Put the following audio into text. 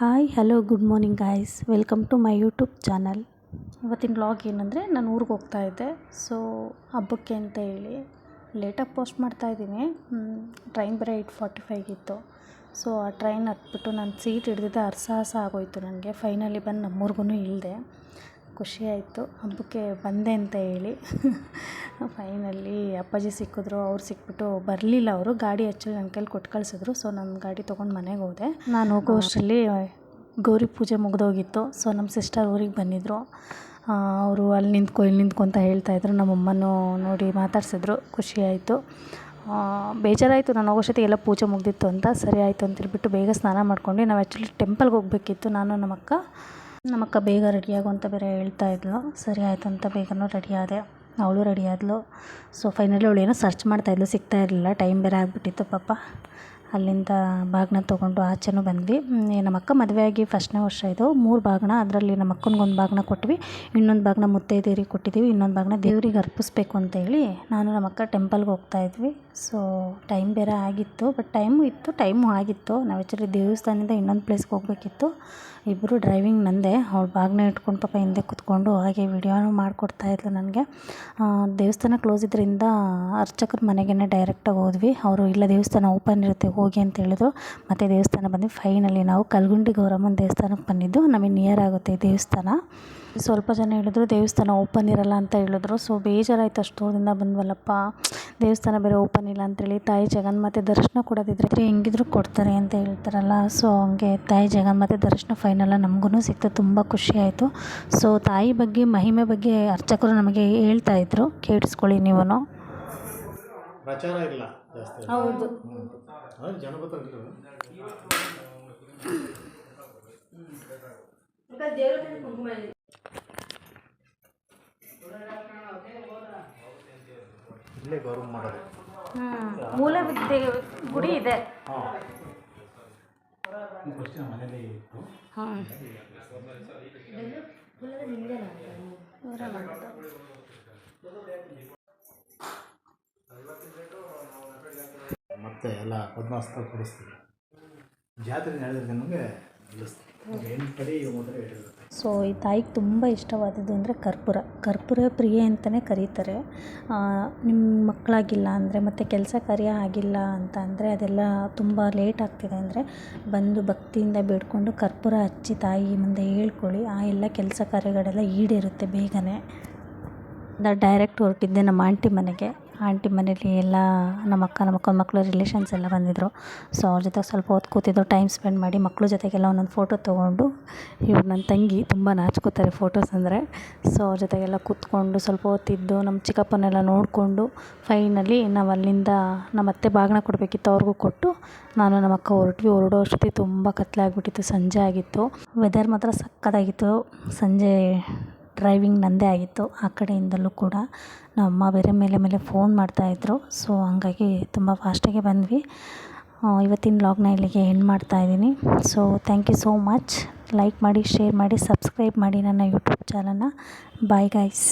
Hi hello good morning guys welcome to my YouTube channel ಇವತ್ತಿನ blog ಏನಂದರೆ ನಾನು ಊರಿಗೆ ಹೋಗ್ತಾ ಇದ್ದೆ. ಸೊ ಹಬ್ಬಕ್ಕೆ ಅಂತ ಹೇಳಿ ಲೇಟಾಗಿ ಪೋಸ್ಟ್ ಮಾಡ್ತಾ ಇದ್ದೀನಿ. ಟ್ರೈನ್ ಬೇರೆ ಏಯ್ಟ್ ಫಾರ್ಟಿ ಇತ್ತು ಸೊ ಆ ಟ್ರೈನ್ ಹತ್ಬಿಟ್ಟು ನಾನು ಸೀಟ್ ಹಿಡ್ದಿದ್ದೆ ಅರ್ಸಾಹಸ ಆಗೋಯ್ತು ನನಗೆ ಫೈನಲಿ ಬಂದು ನಮ್ಮೂರ್ಗು ಇಳಿದೆ ಖುಷಿ ಆಯಿತು. ಹಬ್ಬಕ್ಕೆ ಬಂದೆ ಅಂತ ಹೇಳಿ. ಫೈನಲಿ ಅಪ್ಪಾಜಿ ಸಿಕ್ಕಿದ್ರು ಅವ್ರು ಸಿಕ್ಬಿಟ್ಟು ಬರಲಿಲ್ಲ ಅವರು. ಗಾಡಿ ಆ್ಯಕ್ಚುಲಿ ನನ್ನ ಕೈಲಿ ಕೊಟ್ಟು ಕಳಿಸಿದ್ರು. ಸೊ ನಾನು ಗಾಡಿ ತೊಗೊಂಡು ಮನೆಗೆ ಹೋದೆ. ನಾನು ಹೋಗೋ. ಅಷ್ಟರಲ್ಲಿ ಗೌರಿ ಪೂಜೆ ಮುಗಿದೋಗಿತ್ತು. ಸೊ ನಮ್ಮ ಸಿಸ್ಟರ್ ಊರಿಗೆ ಬಂದಿದ್ದರು ಅವರು ಅಲ್ಲಿ ನಿಂತ್ಕೊ ಇಲ್ಲಿ ನಿಂತ್ಕೊ ಅಂತ ಹೇಳ್ತಾಯಿದ್ರು ನಮ್ಮಮ್ಮನೂ ನೋಡಿ ಮಾತಾಡ್ಸಿದ್ರು. ಖುಷಿ ಆಯಿತು. ಬೇಜಾರಾಯಿತು. ನಾನು ಹೋಗೋಷ್ಟೊತ್ತಿಗೆ ಎಲ್ಲ ಪೂಜೆ ಮುಗಿದಿತ್ತು ಅಂತ. ಸರಿ ಆಯಿತು ಅಂತೇಳ್ಬಿಟ್ಟು ಬೇಗ ಸ್ನಾನ ಮಾಡ್ಕೊಂಡು ನಾವು ಆ್ಯಕ್ಚುಲಿ ಟೆಂಪಲ್ಗೆ ಹೋಗಬೇಕಿತ್ತು. ನಾನು ನಮ್ಮಕ್ಕ. ನಮ್ಮಕ್ಕ ಬೇಗ ರೆಡಿಯಾಗು ಅಂತ ಬೇರೆ ಹೇಳ್ತಾ ಇದ್ಳು ಸರಿ ಆಯಿತು ಅಂತ ಬೇಗನೂ ರೆಡಿ ಆದೆ. ಅವಳು ರೆಡಿ ಆದಳು ಸೊ ಫೈನಲಿ ಅವಳು ಏನೋ ಸರ್ಚ್ ಮಾಡ್ತಾಯಿದ್ಲು ಸಿಗ್ತಾ ಇರಲಿಲ್ಲ. ಟೈಮ್ ಬೇರೆ ಆಗಿಬಿಟ್ಟಿತ್ತು ಪಾಪ. ಅಲ್ಲಿಂದ ಬಾಗಿನ ತೊಗೊಂಡು ಆಚೆನೂ ಬಂದ್ವಿ. ನಮ್ಮ ಅಕ್ಕ ಮದುವೆ ಆಗಿ ಫಸ್ಟ್ನೇ ವರ್ಷ ಇದು. ಮೂರು ಬಾಗಿನ ಅದರಲ್ಲಿ ನಮ್ಮ ಅಕ್ಕನಿಗೊಂದು ಬಾಗಿನ ಕೊಟ್ವಿ. ಇನ್ನೊಂದು ಬಾಗಿನ ಮುತ್ತೈದೆಯರಿಗೆ ಕೊಟ್ಟಿದ್ದೀವಿ ಇನ್ನೊಂದು ಬಾಗಿನ ದೇವ್ರಿಗೆ ಅರ್ಪಿಸ್ಬೇಕು ಅಂತೇಳಿ ನಾನು ನಮ್ಮ ಅಕ್ಕ ಟೆಂಪಲ್ಗೆ ಹೋಗ್ತಾ ಇದ್ವಿ. ಸೊ ಟೈಮ್ ಬೇರೆ ಆಗಿತ್ತು ಬಟ್ ಟೈಮು ಇತ್ತು ಟೈಮು ಆಗಿತ್ತು. ನಾವು ಆ್ಯಕ್ಚುಲಿ ದೇವಸ್ಥಾನದಿಂದ ಇನ್ನೊಂದು ಪ್ಲೇಸ್ಗೆ ಹೋಗಬೇಕಿತ್ತು. ಇಬ್ಬರು ಡ್ರೈವಿಂಗ್ ನಂದೆ. ಅವ್ಳು ಬಾಗಿನ ಇಟ್ಕೊಂಡು ಪಾಪ ಹಿಂದೆ ಕೂತ್ಕೊಂಡು ಹಾಗೆ ವಿಡಿಯೋನೂ ಮಾಡಿಕೊಡ್ತಾಯಿದ್ಲು ನನಗೆ. ದೇವಸ್ಥಾನ ಕ್ಲೋಸ್ ಇದ್ದರಿಂದ ಅರ್ಚಕರ ಮನೆಗೇ ಡೈರೆಕ್ಟಾಗಿ ಹೋದ್ವಿ. ಅವರು ಇಲ್ಲ ದೇವಸ್ಥಾನ ಓಪನ್ ಇರುತ್ತೆ ಹೋಗಿ ಅಂತ ಹೇಳಿದ್ರು. ಮತ್ತು ದೇವಸ್ಥಾನ ಬಂದು ಫೈನಲಿ ನಾವು ಕಲ್ಗುಂಡಿ ಗೌರಮ್ಮನ ದೇವಸ್ಥಾನಕ್ಕೆ ಬಂದಿದ್ದು. ನಮಗೆ ನಿಯರ್ ಆಗುತ್ತೆ ದೇವಸ್ಥಾನ. ಸ್ವಲ್ಪ ಜನ ಹೇಳಿದ್ರು, ದೇವಸ್ಥಾನ ಓಪನ್ ಇರಲ್ಲ ಅಂತ ಹೇಳಿದ್ರು. ಸೊ ಬೇಜಾರಾಯಿತು ಅಷ್ಟು ದಿನ ಬಂದ್ವಲ್ಲಪ್ಪ. ದೇವಸ್ಥಾನ ಬೇರೆ ಓಪನ್ ಇಲ್ಲ ಅಂತೇಳಿ ತಾಯಿ ಜಗನ್ ಮತ್ತು ದರ್ಶನ ಕೊಡೋದಿದ್ರೆ ಹೆಂಗಿದ್ರು ಕೊಡ್ತಾರೆ ಅಂತ ಹೇಳ್ತಾರಲ್ಲ. ಸೊ ಹಂಗೆ ತಾಯಿ ಜಗನ್ ಮತ್ತು ದರ್ಶನ ಫೈನಲ್ಲ ನಮಗೂ ಸಿಕ್ತು. ತುಂಬ ಖುಷಿ ಆಯಿತು. ಸೊ ತಾಯಿ ಬಗ್ಗೆ, ಮಹಿಮೆ ಬಗ್ಗೆ ಅರ್ಚಕರು ನಮಗೆ ಹೇಳ್ತಾ ಇದ್ರು. ಕೇಳಿಸ್ಕೊಳ್ಳಿ ನೀವು ಪ್ರಚಾರ ಇಲ್ಲ ಜಾಸ್ತಿ. ಹೌದು. ಅದು ಜನ ಇಲ್ಲೇ ಗೌರವ ಮಾಡೋದು. ಮೂಲ ವಿದ್ಯೆ ಗುಡಿ ಇದೆ. ಮನೇಲಿ ಇತ್ತು. ಹಾಂ. ಮತ್ತೆ ಎಲ್ಲ ಪದ್ಮಾಸ್ತ್ರ ಕೊಡಿಸ್ತೀವಿ. ಜಾತ್ರೆ ನಡೆದ್ರೆ ನಮಗೆ ಸೊ ಈ ತಾಯಿಗೆ ತುಂಬ ಇಷ್ಟವಾದದ್ದು ಅಂದರೆ ಕರ್ಪೂರ. ಕರ್ಪೂರ ಪ್ರಿಯೆ ಅಂತಲೇ ಕರೀತಾರೆ. ನಿಮ್ಮ ಮಕ್ಕಳಾಗಿಲ್ಲ ಅಂದರೆ ಮತ್ತು ಕೆಲಸ ಕಾರ್ಯ ಆಗಿಲ್ಲ ಅಂತ ಅಂದರೆ ಅದೆಲ್ಲ ತುಂಬ ಲೇಟ್ ಆಗ್ತಿದೆ ಅಂದರೆ ಬಂದು ಭಕ್ತಿಯಿಂದ ಬೇಡಿಕೊಂಡು ಕರ್ಪೂರ ಹಚ್ಚಿ ತಾಯಿ ಮುಂದೆ ಹೇಳ್ಕೊಳ್ಳಿ. ಆ ಎಲ್ಲ ಕೆಲಸ ಕಾರ್ಯಗಳೆಲ್ಲ ಈಡೇರುತ್ತೆ ಬೇಗನೆ. ಡೈರೆಕ್ಟ್ ಹೊರಟಿದ್ದೆ ನಮ್ಮ ಆಂಟಿ ಮನೆಗೆ. ಆಂಟಿ ಮನೇಲಿ ಎಲ್ಲ ನಮ್ಮ ಅಕ್ಕ, ನಮ್ಮ ಅಕ್ಕನ ಮಕ್ಕಳು ರಿಲೇಷನ್ಸ್ ಎಲ್ಲ ಬಂದಿದ್ದರು ಸೊ ಅವ್ರ ಜೊತೆ ಸ್ವಲ್ಪ ಹೊತ್ತು ಕೂತಿದ್ದು ಟೈಮ್ ಸ್ಪೆಂಡ್ ಮಾಡಿ ಮಕ್ಕಳ ಜೊತೆಗೆಲ್ಲ ಒಂದೊಂದು ಫೋಟೋ ತೊಗೊಂಡು, ಇವ್ರು ನನ್ನ ತಂಗಿ ತುಂಬ ನಾಚ್ಕೋತಾರೆ ಫೋಟೋಸ್ ಅಂದರೆ. ಸೊ ಅವ್ರ ಜೊತೆಗೆಲ್ಲ ಕೂತ್ಕೊಂಡು ಸ್ವಲ್ಪ ಹೊತ್ತಿದ್ದು, ನಮ್ಮ ಚಿಕ್ಕಪ್ಪನೆಲ್ಲ ನೋಡಿಕೊಂಡು ಫೈನಲಿ ನಾವು ಅಲ್ಲಿಂದ ನಮ್ಮ ಅತ್ತೆ ಬಾಗಿನ ಕೊಡಬೇಕಿತ್ತು ಅವ್ರಿಗೂ ಕೊಟ್ಟು, ನಾನು ನಮ್ಮ ಅಕ್ಕ ಹೊರಟ್ವಿ. ಹೊರಡೋ ಅಷ್ಟೊತ್ತಿಗೆ ತುಂಬ ಕತ್ತಲೆ ಆಗಿಬಿಟ್ಟಿತ್ತು ಸಂಜೆ ಆಗಿತ್ತು. ವೆದರ್ ಮಾತ್ರ ಸಕ್ಕತ್ತಾಗಿತ್ತು. ಸಂಜೆ ಡ್ರೈವಿಂಗ್ ನನ್ನದೇ ಆಗಿತ್ತು, ಆ ಕಡೆಯಿಂದಲೂ ಕೂಡ ನಮ್ಮಮ್ಮ ಬೇರೆ ಮೇಲೆ ಮೇಲೆ ಫೋನ್ ಮಾಡ್ತಾಯಿದ್ರು ಸೊ ಹಂಗಾಗಿ ತುಂಬ ಫಾಸ್ಟಾಗೆ ಬಂದ್ವಿ. ಇವತ್ತಿನ ವ್ಲಾಗ್ನ ಇಲ್ಲಿಗೆ ಎಂಡ್ ಮಾಡ್ತಾಯಿದ್ದೀನಿ so thank you so much like ಮಾಡಿ ಶೇರ್ ಮಾಡಿ ಸಬ್ಸ್ಕ್ರೈಬ್ ಮಾಡಿ ನನ್ನ ಯೂಟ್ಯೂಬ್ ಚಾನಲ್ನ ಬಾಯ್ ಗೈಸ್